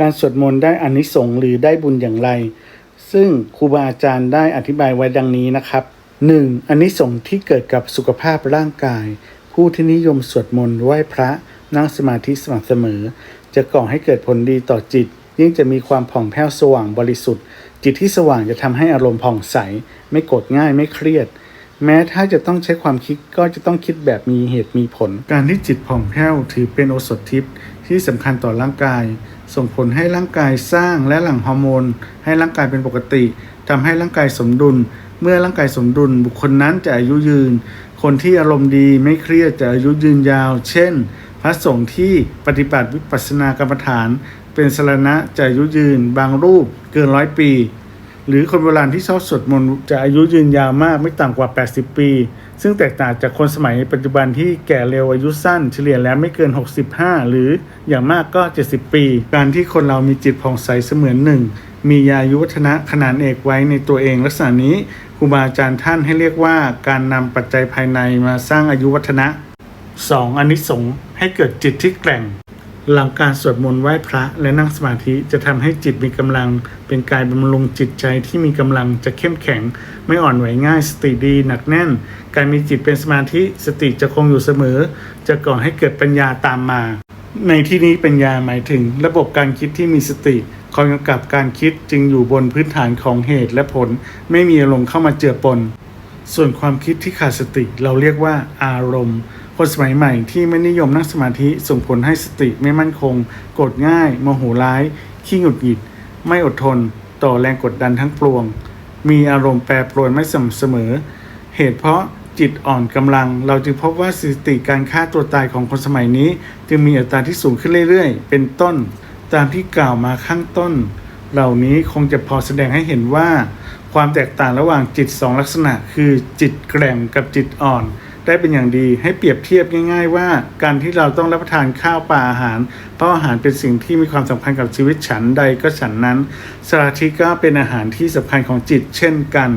การสวดมนต์ได้อานิสงส์หรือได้บุญอย่างไร ซึ่งครูบาอาจารย์ได้อธิบายไว้ดังนี้นะครับ 1. อานิสงส์ที่เกิดกับสุขภาพร่างกาย ผู้ที่นิยมสวดมนต์ไหว้พระนั่งสมาธิสม่ำเสมอ จะก่อให้เกิดผลดีต่อจิต ยิ่งจะมีความผ่องแผ้วสว่างบริสุทธิ์ จิตที่สว่างจะทำให้อารมณ์ผ่องใส ไม่โกรธง่ายไม่เครียด แม้ถ้าจะต้องใช้ความคิดก็จะต้องคิดแบบมีเหตุมีผล การที่จิตผ่องแผ้วถือเป็นโอสถทิพย์ ที่สำคัญต่อร่างกาย ส่งผลให้ร่างกายสร้างและหลั่งฮอร์โมน ให้ร่างกายเป็นปกติทำให้ร่างกายสมดุล เมื่อร่างกายสมดุล บุคคลนั้นจะอายุยืน คนที่อารมณ์ดีไม่เครียดจะอายุยืนยาว เช่น พระสงฆ์ที่ปฏิบัติวิปัสสนากรรมฐาน เป็นสรณะจะอายุยืน บางรูปเกินร้อยปี หรือคนโบราณที่ชอบสวดมนต์จะอายุยืนยาวมากไม่ต่ำกว่า 80 ปี ซึ่งแตกต่างจากคนสมัยปัจจุบันที่แก่เร็วอายุสั้น เฉลี่ยแล้วไม่เกิน 65 หรืออย่างมากก็ 70 ปี การที่คนเรามีจิตผ่องใสเสมือนหนึ่ง มียายุวัฒนะขนานเอกไว้ในตัวเองลักษณะนี้ครูบาอาจารย์ท่านให้เรียกว่าการนำปัจจัยภายในมาสร้างอายุวัฒนะ 2. อานิสงส์ให้เกิดจิตที่แกร่ง หลังการสวดมนต์ไหว้พระและนั่งสมาธิจะทำให้จิตมีกำลัง เป็นกายบำรุงจิตใจที่มีกำลังจะเข้มแข็ง ไม่อ่อนไหวง่ายสติดีหนักแน่น การมีจิตเป็นสมาธิสติจะคงอยู่เสมอ จะก่อให้เกิดปัญญาตามมา ในที่นี้ปัญญาหมายถึง ระบบการคิดที่มีสติคอยกำกับการคิดจึงอยู่บนพื้นฐานของเหตุและผล ไม่มีอารมณ์เข้ามาเจือปน ส่วนความคิดที่ขาดสติเราเรียกว่าอารมณ์ คนสมัยใหม่ที่ไม่นิยมนั่งสมาธิส่งผลให้สติไม่มั่นคงโกรธง่าย โมโหร้าย ขี้หงุดหงิด ไม่อดทน ต่อแรงกดดันทั้งปวง มีอารมณ์แปรปรวนไม่สม่ำเสมอ เหตุเพราะจิตอ่อนกำลัง เราจึงพบว่าสถิติการฆ่าตัวตายของคนสมัยนี้ จึงมีอัตราที่สูงขึ้นเรื่อยๆ เป็นต้น ตามที่กล่าวมาข้างต้น เหล่านี้คงจะพอแสดงให้เห็นว่า ความแตกต่างระหว่างจิตสองลักษณะ คือจิตแกร่งกับจิตอ่อน ได้เป็นอย่างดี ให้เปรียบเทียบง่าย ๆ ว่าการที่เราต้องรับประทานข้าวปลาอาหาร เพราะอาหารเป็นสิ่งที่มีความสำคัญกับชีวิตฉันใดก็ฉันนั้น สมาธิก็เป็นอาหารที่สำคัญของจิตเช่นกัน